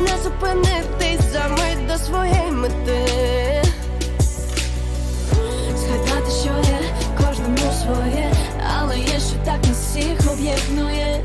не зупинитись за мить до своєї мети. Згадати, що є кожному своє, але є, що так не всіх об'єднує.